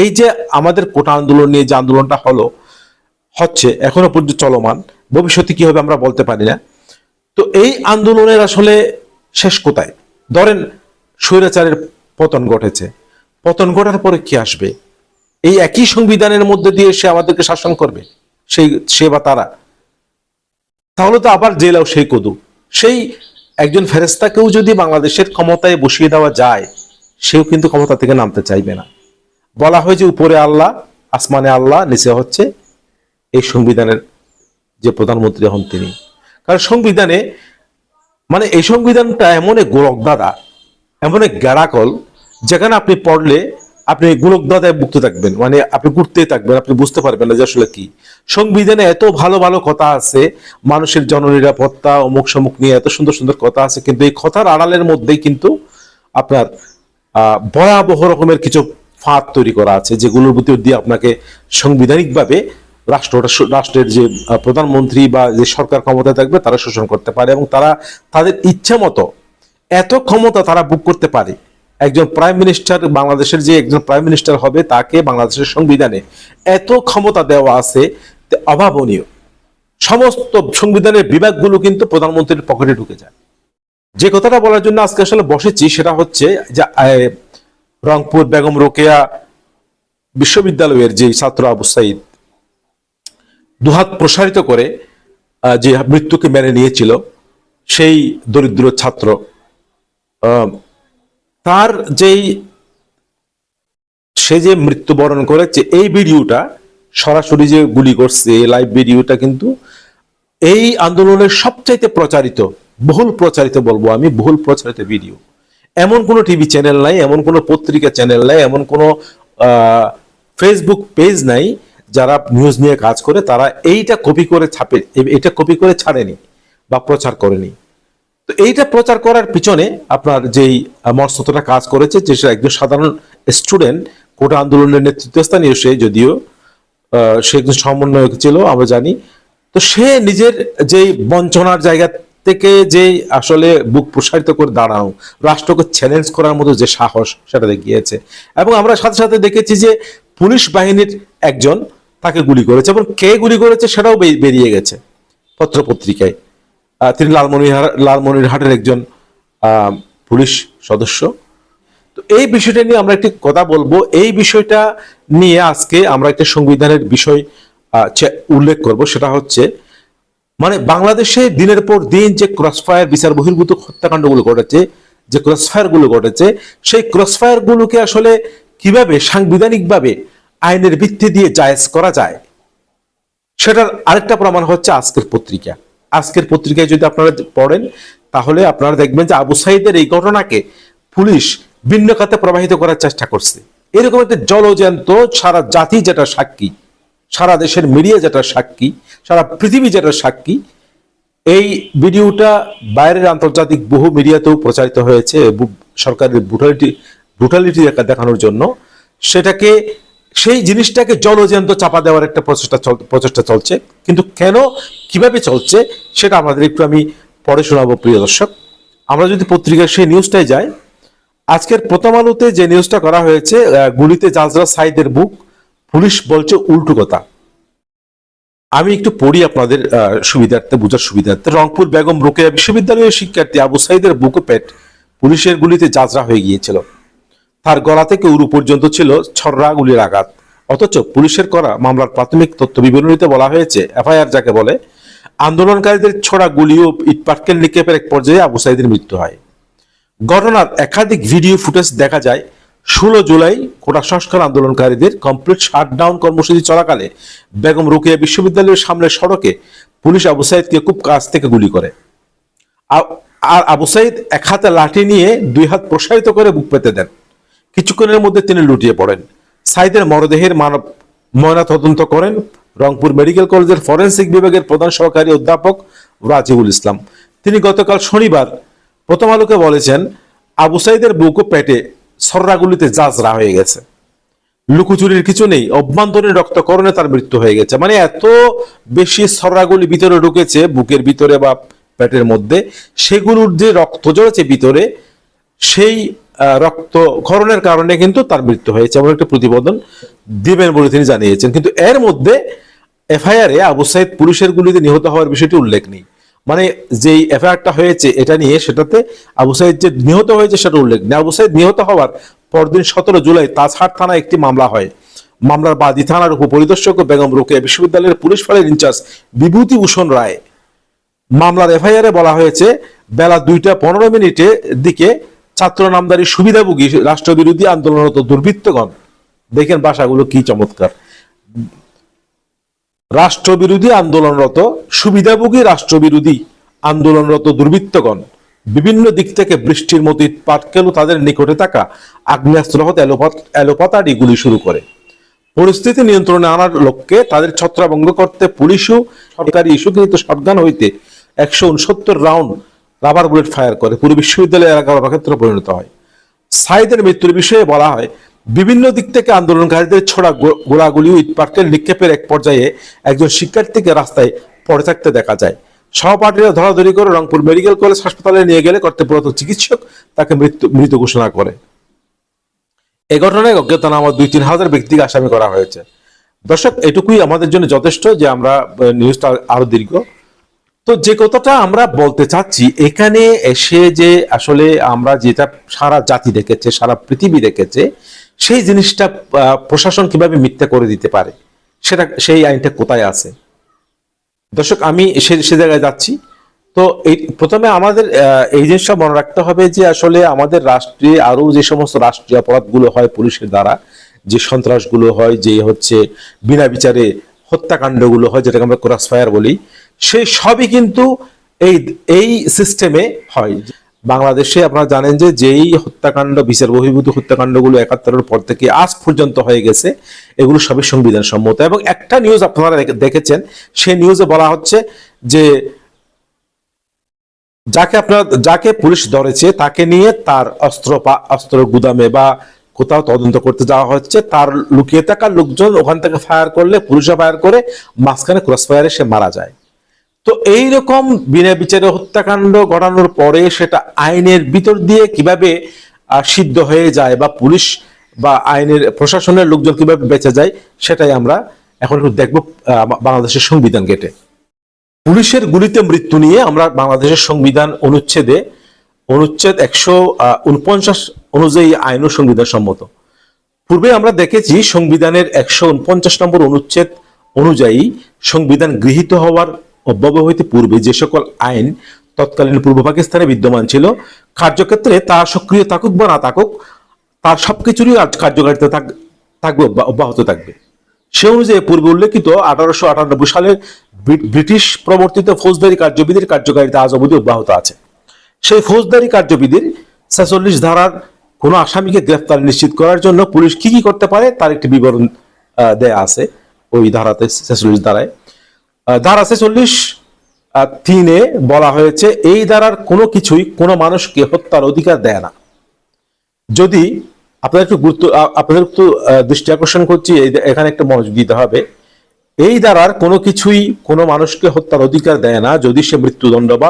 এই যে আমাদের কোটা আন্দোলন নিয়ে যে আন্দোলনটা হলো, হচ্ছে এখনও পর্যন্ত চলমান, ভবিষ্যতে কি হবে আমরা বলতে পারি না। তো এই আন্দোলনের আসলে শেষ কোথায়? ধরেন স্বৈরাচারের পতন ঘটেছে, পতন ঘটার পরে কি আসবে? এই একই সংবিধানের মধ্যে দিয়ে সে আমাদেরকে শাসন করবে, সেই, সে বা তারা? তাহলে তো আবার জেলাও সেই কদু। সেই একজন ফেরেস্তাকেও যদি বাংলাদেশের ক্ষমতায় বসিয়ে দেওয়া যায়, সেও কিন্তু ক্ষমতা থেকে নামতে চাইবে না। বলা হয় যে উপরে আল্লাহ, আসমানে আল্লাহ, নিচে হচ্ছে এই সংবিধানের যে প্রধানমন্ত্রী হন তিনি। কারণ সংবিধানে মানে এই সংবিধানটা এমন এক গোলক দাদা এমন এক গ্যারাকল যেখানে আপনি পড়লে আপনি গোলক দাদায় মুক্ত থাকবেন মানে আপনি ঘুরতেই থাকবেন, আপনি বুঝতে পারবেন না যে আসলে কি। সংবিধানে এত ভালো ভালো কথা আছে, মানুষের জননিরাপত্তা, অমুক সমুক নিয়ে এত সুন্দর সুন্দর কথা আছে, কিন্তু এই কথার আড়ালের মধ্যেই কিন্তু আপনার ভয়াবহ রকমের কিছু ফাঁদ তৈরি করা আছে, যেগুলোর ভিতর দিয়ে আপনাকে সাংবিধানিকভাবে রাষ্ট্রটা রাষ্ট্রের যে প্রধানমন্ত্রী বা যে সরকার ক্ষমতায় থাকবে তারা শোষণ করতে পারে এবং তারা তাদের ইচ্ছা মতো এত ক্ষমতা তারা বুক করতে পারে। একজন প্রাইম মিনিস্টার বাংলাদেশের যে একজন প্রাইম মিনিস্টার হবে, তাকে বাংলাদেশের সংবিধানে এত ক্ষমতা দেওয়া আছে অভাবনীয়। সমস্ত সংবিধানের বিভাগগুলো কিন্তু প্রধানমন্ত্রীর পকেটে ঢুকে যায়। যে কথাটা বলার জন্য আজকে আসলে বসেছি সেটা হচ্ছে যে রংপুর বেগম রোকেয়া বিশ্ববিদ্যালয়ের যে ছাত্র আবু সাইদ, দুহাত প্রসারিত করে যে মৃত্যুকে মেনে নিয়েছিল, সেই দরিদ্র ছাত্র তার যেই সে যে মৃত্যুবরণ করেছে, এই ভিডিওটা সরাসরি যে গুলি করছে লাইভ ভিডিওটা কিন্তু এই আন্দোলনের সবচাইতে প্রচারিত, বহুল প্রচারিত বলব আমি, বহুল প্রচারিত ভিডিও। এমন কোনো টিভি চ্যানেল নাই, এমন কোনো পত্রিকা চ্যানেল নাই, এমন কোনো ফেসবুক পেজ নাই যারা নিউজ নিয়ে কাজ করে, তারা এইটা কপি করে ছাপে এটা কপি করে ছাড়েনি বা প্রচার করেনি। তো এইটা প্রচার করার পিছনে আপনার যেই মনস্ততা কাজ করেছে, যে সে একজন সাধারণ স্টুডেন্ট কোটা আন্দোলনের নেতৃত্বস্থানীয় সে যদিও সে একজন সমন্বয়ক ছিল, আমরা জানি। তো সে নিজের যেই বঞ্চনার জায়গা থেকে যে আসলে বুক প্রসারিত করে দাঁড়ানো রাষ্ট্রকে চ্যালেঞ্জ করার মতো যে সাহস সেটা দেখিয়েছে। এবং আমরা সাথে সাথে দেখেছি যে পুলিশ বাহিনীর একজন তাকে গুলি করেছে এবং কে গুলি করেছে সেটাও বেরিয়ে গেছে পত্রপত্রিকায়। তিনি লালমনিরহাট লালমনিরহাটের একজন পুলিশ সদস্য। তো এই বিষয়টা নিয়ে আমরা একটি কথা বলব। এই বিষয়টা নিয়ে আজকে আমরা একটা সংবিধানের বিষয় উল্লেখ করব। সেটা হচ্ছে মানে বাংলাদেশে দিনের পর দিন যে ক্রসফায়ার বিচার বহির্ভূত হত্যাকাণ্ডগুলো ঘটেছে, যে ক্রসফায়ারগুলো ঘটেছে, সেই ক্রসফায়ার গুলোকে আসলে কীভাবে সাংবিধানিকভাবে আইনের ভিত্তি দিয়ে জায়েজ করা যায়, সেটার আরেকটা প্রমাণ হচ্ছে আজকের পত্রিকা। আজকের পত্রিকায় যদি আপনারা পড়েন, তাহলে আপনারা দেখবেন যে আবু সাইদের এই ঘটনাকে পুলিশ ভিন্ন খাতে প্রবাহিত করার চেষ্টা করছে। এরকম একটা জলজ্যান্ত সারা জাতি যেটা সাক্ষী। সারা দেশের মিডিয়া যেটা সাক্ষী, সারা পৃথিবী যেটা সাক্ষী, এই ভিডিওটা বাইরের আন্তর্জাতিক বহু মিডিয়াতেও প্রচারিত হয়েছে সরকারের ব্রুটালিটি ব্রুটালিটি দেখানোর জন্য। সেটাকে, সেই জিনিসটাকে জলজ্যান্ত চাপা দেওয়ার একটা প্রচেষ্টা প্রচেষ্টা চলছে। কিন্তু কেন, কীভাবে চলছে, সেটা আমাদের একটু আমি পরে শোনাবো, প্রিয় দর্শক। আমরা যদি পত্রিকার সেই নিউজটাই যাই, আজকের প্রথম আলোতে যে নিউজটা করা হয়েছে গুলিতে জাজরা সাইদের বুক পুলিশ বলছে উল্টো কথা। আমি একটু পড়ি আপনাদের সুবিধার্থে, বোঝার সুবিধার্থে। রংপুর বেগম রোকেয়া বিশ্ববিদ্যালয়ের শিক্ষার্থী আবু সাইদের বুকো পেট পুলিশের গুলিতে যাজরা হয়ে গিয়েছিল। তার গলা থেকে উরু পর্যন্ত ছিল ছররা গুলির আঘাত। অথচ পুলিশের করা মামলার প্রাথমিক তথ্য বিবরণীতে বলা হয়েছে, এফআইআর যাকে বলে, আন্দোলনকারীদের ছড়া গুলি ও ইটপাটকেল নিক্ষেপের এক পর্যায়ে আবু সাইদের মৃত্যু হয়। ঘটনার একাধিক ভিডিও ফুটেজ দেখা যায় ষোলো জুলাই কোটা সংস্কার আন্দোলনকারীদের কমপ্লিট শাটডাউন কর্মসূচি চলাকালে বেগম রোকেয়া বিশ্ববিদ্যালয়ের সামনের সড়কে পুলিশ আবু সাইদকে খুব কাছ থেকে গুলি করে। আর আবু সাইদ এক হাতে লাঠি নিয়ে দুই হাত প্রসারিত করে বুক পেতে দেন। কিছুক্ষণের মধ্যে তিনি লুটিয়ে পড়েন। সাইদের মরদেহের মানব ময়না তদন্ত করেন রংপুর মেডিকেল কলেজের ফরেন্সিক বিভাগের প্রধান সহকারী অধ্যাপক রাজিবুল ইসলাম। তিনি গতকাল শনিবার প্রথম আলোকে বলেছেন, আবু সাইদের বুক ও পেটে সর্রাগুলিতে জাজরা হয়ে গেছে। লুকোচুরির কিছু নেই, অভ্যন্তরীণ রক্তকরণে তার মৃত্যু হয়ে গেছে। মানে এত বেশি সরাগুলি ভিতরে ঢুকেছে, বুকের ভিতরে বা পেটের মধ্যে, সেগুলোর যে রক্ত জড়েছে ভিতরে, সেই রক্তক্ষরণের কারণে কিন্তু তার মৃত্যু হয়েছে এমন একটা প্রতিবেদন দিবেন বলে তিনি জানিয়েছেন। কিন্তু এর মধ্যে এফআইআরে আবু সাইদ পুলিশের গুলিতে নিহত হওয়ার বিষয়টি উল্লেখ নেই। মানে যেই এফআইআরটা হয়েছে, এটা নিয়ে সেটাতে আবু সাইদ যে নিহত হয়েছে সেটা উল্লেখ নেই। আবু সাইদ নিহত হওয়ার পরদিন সতেরো জুলাই তাজহাট থানায় একটি মামলা হয়। মামলার বাদী থানার উপপরিদর্শক বেগম রোকেয়া বিশ্ববিদ্যালয়ের পুলিশ ফাঁড়ির ইনচার্জ বিভূতি ভূষণ রায়। মামলার এফআইআরে বলা হয়েছে, বেলা দুইটা পনেরো মিনিটের দিকে ছাত্র নামদারি সুবিধাভোগী রাষ্ট্রবিরোধী আন্দোলনরত দুর্বৃত্তগণ, দেখেন বাসাগুলো কি চমৎকার। রাষ্ট্রবিরোধী আন্দোলনরত, সুবিধাভোগী রাষ্ট্রবিরোধী আন্দোলনরত দুর্বৃত্তগণ, বিভিন্ন দিক থেকে বৃষ্টির মতো পাটকেলু তাদের নিকটে থাকা আগ্নেয়াস্ত্র হতে এলোপাতাড়ি গুলি শুরু করে। পরিস্থিতি নিয়ন্ত্রণে আনার লক্ষ্যে তাদের ছত্রভঙ্গ করতে পুলিশও সরকারি ইস্যুকৃত শটগান হইতে একশো উনসত্তর রাউন্ড রাবার বুলেট ফায়ার করে। পুরো বিশ্ববিদ্যালয় এলাকা রণক্ষেত্রে পরিণত হয়। সাইদের মৃত্যুর বিষয়ে বলা হয় বিভিন্ন দিক থেকে আন্দোলনকারীদের ছোড়া গোলাগুলি ইটপাটকেল নিক্ষেপের এক পর্যায়ে একজন শিক্ষার্থীকে রাস্তায় পড়ে থাকতে দেখা যায়। সহপাঠীরা ধরাধরি করে রংপুর মেডিকেল কলেজ হাসপাতালে নিয়ে গেলে কর্তব্যরত চিকিৎসক তাকে মৃত্যু, মৃত ঘোষণা করে। এ ঘটনায় অজ্ঞাতনামা দুই তিন হাজার ব্যক্তিকে আসামি করা হয়েছে। দর্শক, এটুকুই আমাদের জন্য যথেষ্ট যে আমরা নিউজটা আরও দীর্ঘ। তো যে কথাটা আমরা বলতে চাচ্ছি, এখানে এসে যে আসলে আমরা যেটা সারা জাতি দেখেছে, সারা পৃথিবী দেখেছে সেই জিনিসটা প্রশাসন কীভাবে মিথ্যা করে দিতে পারে? সেটা, সেই আইনটা কোথায় আছে? দর্শক, আমি সে সে জায়গায় যাচ্ছি। তো এই, প্রথমে আমাদের এই জিনিসটা মনে রাখতে হবে যে আসলে আমাদের রাষ্ট্রে আরও যে সমস্ত রাষ্ট্রীয় অপরাধগুলো হয় পুলিশের দ্বারা, যে সন্ত্রাসগুলো হয়, যে হচ্ছে বিনা বিচারে হত্যাকাণ্ডগুলো হয়, যেটাকে আমরা ক্রস ফায়ার বলি, সেই সবই কিন্তু এই এই সিস্টেমে হয়। বাংলাদেশে আপনারা জানেন যে যেই হত্যাকাণ্ড, বিচার বহির্ভূত হত্যাকাণ্ডগুলো একাত্তরের পর থেকে আজ পর্যন্ত হয়ে গেছে, এগুলো সবই সংবিধান সম্মত এবং একটা নিউজ আপনারা দেখে- দেখেছেন সেই নিউজে বলা হচ্ছে যে যাকে আপনার, যাকে পুলিশ ধরেছে তাকে নিয়ে তার অস্ত্র অস্ত্র গুদামে বা কোথাও তদন্ত করতে যাওয়া হচ্ছে, তার লুকিয়ে থাকা লোকজন ওখান থেকে ফায়ার করলে পুলিশে ফায়ার করে, মাঝখানে ক্রস ফায়ারে সে মারা যায়। তো এই রকম বিনা বিচারে হত্যাকাণ্ড ঘটানোর পরে সেটা আইনের ভিতর দিয়ে কীভাবে সিদ্ধ হয়ে যায় বা পুলিশ বা আইনের প্রশাসনের লোকজন কীভাবে বেঁচে যায়, সেটাই আমরা এখন একটু দেখব বাংলাদেশের সংবিধান ঘেটে পুলিশের গুলিতে মৃত্যু নিয়ে আমরা বাংলাদেশের সংবিধান অনুচ্ছেদে, অনুচ্ছেদ একশো উনপঞ্চাশ অনুযায়ী আইন ও সংবিধান সম্মত। পূর্বে আমরা দেখেছি সংবিধানের একশো উনপঞ্চাশ নম্বর অনুচ্ছেদ অনুযায়ী সংবিধান গৃহীত হওয়ার অব্যবহ হইতে পূর্বে যে সকল আইন তৎকালীন পূর্ব পাকিস্তানে বিদ্যমান ছিল, কার্যক্ষেত্রে তা সক্রিয় থাকুক বা না থাকুক, তার সবকিছুরই আজ কার্যকারিতা থাক- থাকবে অব্যাহত থাকবে। সে অনুযায়ী পূর্বে উল্লেখিত আঠারোশো আটানব্বই সালের ব্রি- ব্রিটিশ প্রবর্তিত ফৌজদারি কার্যবিধির কার্যকারিতা আজ অবধি অব্যাহত আছে। সেই ফৌজদারি কার্যবিধির ছেচল্লিশ ধারার কোনো আসামিকে গ্রেফতার নিশ্চিত করার জন্য পুলিশ কি কি করতে পারে, তার একটি বিবরণ দেয়া আছে ওই ধারাতে, ছেচল্লিশ ধারায়। ধারা ছেচল্লিশ তিনে বলা হয়েছে, এই ধারার কোনো কিছুই কোনো মানুষকে হত্যার অধিকার দেয় না। যদি আপনাদের একটু গুরুত্ব আপনাদের একটু দৃষ্টি আকর্ষণ করছি এখানে একটা মনোযোগ দিতে হবে। এই দ্বারার কোনো কিছুই কোনো মানুষকে হত্যার অধিকার দেয় না, যদি সে মৃত্যুদণ্ড বা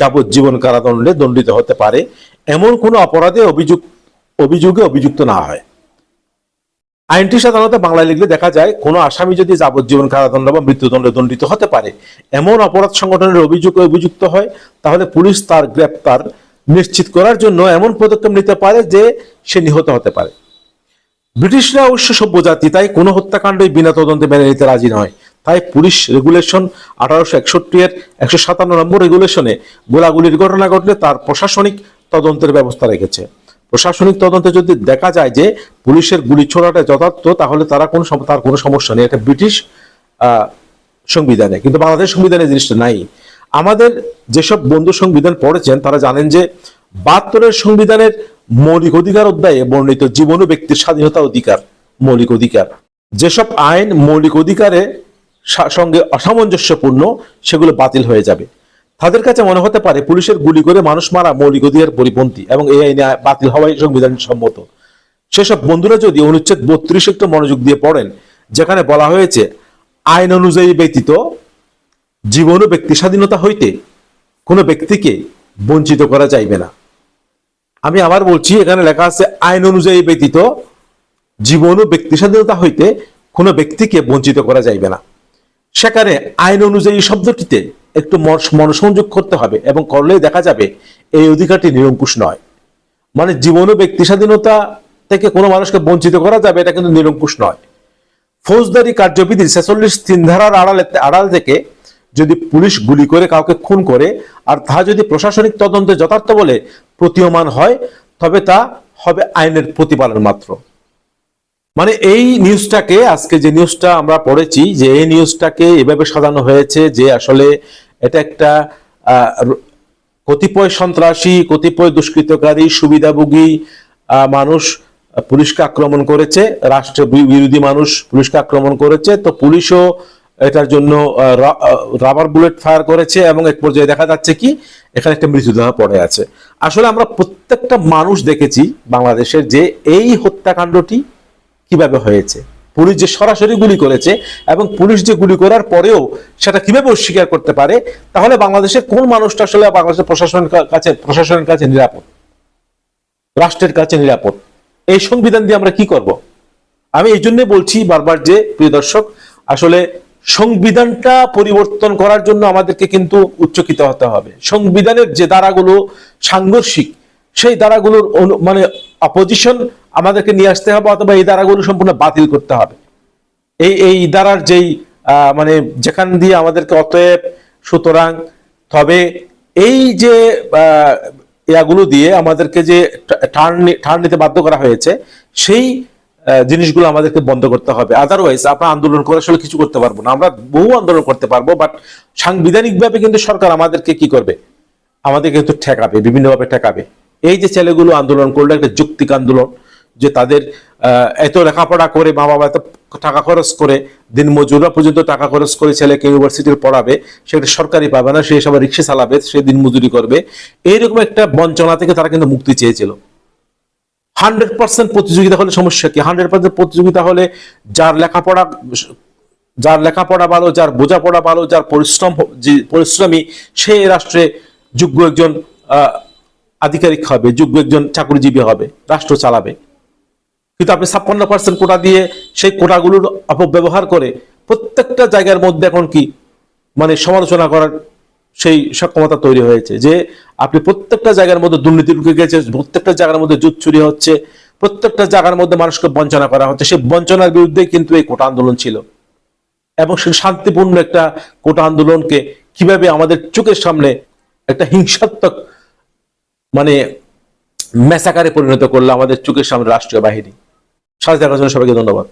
যাবজ্জীবন কারাদণ্ডে দণ্ডিত হতে পারে। এমন কোনো অপরাধে অভিযোগ অভিযোগে অভিযুক্ত না হয়। আইনটি সাধারণত বাংলায় লিখলে দেখা যায়, কোনো আসামি যদি যাবজ্জীবন কারাদণ্ড বা মৃত্যুদণ্ডে দণ্ডিত হতে পারে, এমন অপরাধ সংগঠনের অভিযোগে অভিযুক্ত হয়, তাহলে পুলিশ তার গ্রেপ্তার নিশ্চিত করার জন্য এমন পদক্ষেপ নিতে পারে যে সে নিহত হতে পারে। ব্রিটিশরা অবশ্য সভ্য জাতি, তাই কোনো হত্যাকাণ্ডই বিনা তদন্তে মেনে নিতে রাজি নয়। তাই পুলিশ রেগুলেশন আঠারোশো একষট্টি এর একশো সাতান্ন নম্বর রেগুলেশনে গোলাগুলির ঘটনা ঘটলে তার প্রশাসনিক তদন্তের ব্যবস্থা রেখেছে। প্রশাসনিক তদন্তে যদি দেখা যায় যে পুলিশের গুলি ছোড়াটা যথার্থ, তাহলে তারা কোনো তার কোনো সমস্যা নেই। এটা ব্রিটিশ সংবিধানে। কিন্তু বাংলাদেশ সংবিধানে জিনিসটা নাই। আমাদের যেসব বন্ধু সংবিধান পড়েছেন, তারা জানেন যে বাহাত্তরের সংবিধানের মৌলিক অধিকার অধ্যায়ে বর্ণিত জীবন ও ব্যক্তির স্বাধীনতা অধিকার, মৌলিক অধিকার। যেসব আইন মৌলিক অধিকারের সা- সঙ্গে অসামঞ্জস্যপূর্ণ, সেগুলো বাতিল হয়ে যাবে। তাদের কাছে মনে হতে পারে পুলিশের গুলি করে মানুষ মারা মৌলিক অধিকার পরিপন্থী এবং এই আইনে বাতিল হওয়াই সংবিধান সম্মত সেসব বন্ধুরা যদি অনুচ্ছেদ বত্রিশ একটু মনোযোগ দিয়ে পড়েন, যেখানে বলা হয়েছে, আইন অনুযায়ী ব্যতীত জীবন ও ব্যক্তি স্বাধীনতা হইতে কোনো ব্যক্তিকে বঞ্চিত করা যাইবে না। আমি আবার বলছি, এখানে লেখা আছে, আইন অনুযায়ী ব্যতীত জীবন ও ব্যক্তি স্বাধীনতা হইতে কোনো ব্যক্তিকে বঞ্চিত করা যাইবে না। সেখানে আইন অনুযায়ী শব্দটিতে একটু মন- মনোসংযোগ করতে হবে এবং করলেই দেখা যাবে এই অধিকারটি নিরঙ্কুশ নয়। মানে জীবন ও ব্যক্তি স্বাধীনতা থেকে কোনো মানুষকে বঞ্চিত করা যাবে এটা কিন্তু নিরঙ্কুশ নয়। ফৌজদারি কার্যবিধির ছেচল্লিশ তিন ধারার আড়ালে আড়াল থেকে যদি পুলিশ গুলি করে কাউকে খুন করে, আর তা যদি প্রশাসনিক তদন্তে যথার্থ বলে প্রতীয়মান হয়, তবে তা হবে আইনের প্রতিপালন মাত্র। মানে এই নিউজটাকে, আজকে যে নিউজটা আমরা পড়েছি, যে এই নিউজটাকে এভাবে সাজানো হয়েছে যে আসলে এটা একটা কতিপয় সন্ত্রাসী, কতিপয় দুষ্কৃতকারী, সুবিধাভোগী মানুষ পুলিশকে আক্রমণ করেছে রাষ্ট্র বিরোধী মানুষ পুলিশকে আক্রমণ করেছে, তো পুলিশও এটার জন্য রাবার বুলেট ফায়ার করেছে এবং এক পর্যায়ে দেখা যাচ্ছে কি, এখানে একটা মৃতদেহ পড়ে আছে। আসলে আমরা প্রত্যেকটা মানুষ দেখেছি বাংলাদেশের যে এই হত্যাকাণ্ডটি কীভাবে হয়েছে? পুলিশ যে সরাসরি গুলি করেছে এবং পুলিশ যে গুলি করার পরেও সেটা কীভাবে অস্বীকার করতে পারে? তাহলে বাংলাদেশের কোন মানুষটা আসলে বাংলাদেশের প্রশাসনের কাছে প্রশাসনের কাছে নিরাপদ? রাষ্ট্রের কাছে নিরাপদ? এই সংবিধান দিয়ে আমরা কি করব? আমি এই জন্য বলছি বারবার যে, প্রিয় দর্শক, আসলে সংবিধানটা পরিবর্তন করার জন্য আমাদেরকে কিন্তু উচ্চকিত হতে হবে। সংবিধানের যে দ্বারাগুলো সাংঘর্ষিক, সেই দ্বারাগুলোর মানে অপোজিশন আমাদেরকে নিয়ে আসতে হবে অথবা এই ধারাগুলো সম্পূর্ণ বাতিল করতে হবে। এই এই ধারার যেই মানে যেখান দিয়ে আমাদেরকে অতএব সুতরাং তবে এই যে ইয়াগুলো দিয়ে আমাদেরকে যে টার্ন নিতে বাধ্য করা হয়েছে, সেই জিনিসগুলো আমাদেরকে বন্ধ করতে হবে। আদারওয়াইজ আমরা আন্দোলন করে আসলে কিছু করতে পারব না। আমরা বহু আন্দোলন করতে পারব বাট সাংবিধানিকভাবে কিন্তু সরকার আমাদেরকে কি করবে? আমাদেরকে কিন্তু ঠেকাবে, বিভিন্নভাবে ঠেকাবে। এই যে ছেলেগুলো আন্দোলন করল, একটা যৌক্তিক আন্দোলন যে তাদের এত লেখাপড়া করে মা বাবা এত টাকা খরচ করে, দিন মজুরা পর্যন্ত টাকা খরচ করে ছেলেকে ইউনিভার্সিটির পড়াবে, সেটা সরকারি পাবে না, সে সবাই রিক্সা চালাবে, সে দিন মজুরি করবে। এইরকম একটা বঞ্চনা থেকে তারা কিন্তু মুক্তি চেয়েছিল। হান্ড্রেড পার্সেন্ট প্রতিযোগিতা হলে সমস্যা কি? হান্ড্রেড পার্সেন্ট প্রতিযোগিতা হলে যার লেখাপড়া যার লেখাপড়া ভালো, যার বোঝাপড়া ভালো, যার পরিশ্রম, যে পরিশ্রমী, সে রাষ্ট্রে যোগ্য একজন আধিকারিক হবে, যোগ্য একজন চাকরিজীবী হবে, রাষ্ট্র চালাবে। কিন্তু আপনি ছাপ্পান্ন পার্সেন্ট কোটা দিয়ে সেই কোটাগুলোর অপব্যবহার করে প্রত্যেকটা জায়গার মধ্যে এখন কি মানে সমালোচনা করার সেই সক্ষমতা তৈরি হয়েছে যে আপনি প্রত্যেকটা জায়গার মধ্যে দুর্নীতি ঢুকে গেছে, প্রত্যেকটা জায়গার মধ্যে জুত চুরি হচ্ছে, প্রত্যেকটা জায়গার মধ্যে মানুষকে বঞ্চনা করা হচ্ছে। সেই বঞ্চনার বিরুদ্ধে কিন্তু এই কোটা আন্দোলন ছিল। এবং সে শান্তিপূর্ণ একটা কোটা আন্দোলনকে কীভাবে আমাদের চোখের সামনে একটা হিংসাত্মক মানে মেসাকারে পরিণত করল আমাদের চোখের সামনে রাষ্ট্রীয় বাহিনী। সাথে দেখার জন্য সবাইকে ধন্যবাদ।